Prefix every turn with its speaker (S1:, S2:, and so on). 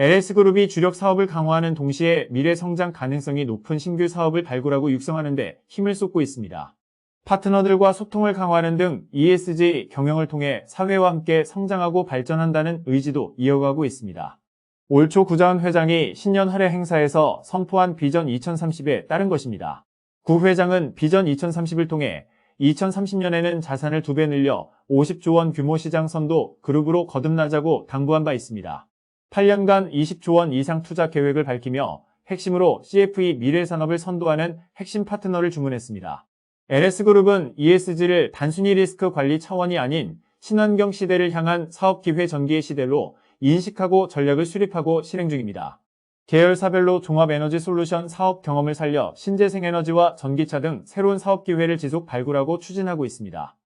S1: LS그룹이 주력 사업을 강화하는 동시에 미래 성장 가능성이 높은 신규 사업을 발굴하고 육성하는 데 힘을 쏟고 있습니다. 파트너들과 소통을 강화하는 등 ESG 경영을 통해 사회와 함께 성장하고 발전한다는 의지도 이어가고 있습니다. 올 초 구자은 회장이 신년 할애 행사에서 선포한 비전 2030에 따른 것입니다. 구 회장은 비전 2030을 통해 2030년에는 자산을 두 배 늘려 50조 원 규모 시장 선도 그룹으로 거듭나자고 당부한 바 있습니다. 8년간 20조 원 이상 투자 계획을 밝히며 핵심으로 CFE 미래산업을 선도하는 핵심 파트너를 주문했습니다. LS그룹은 ESG를 단순히 리스크 관리 차원이 아닌 친환경 시대를 향한 사업 기회 전기의 시대로 인식하고 전략을 수립하고 실행 중입니다. 계열사별로 종합에너지 솔루션 사업 경험을 살려 신재생 에너지와 전기차 등 새로운 사업 기회를 지속 발굴하고 추진하고 있습니다.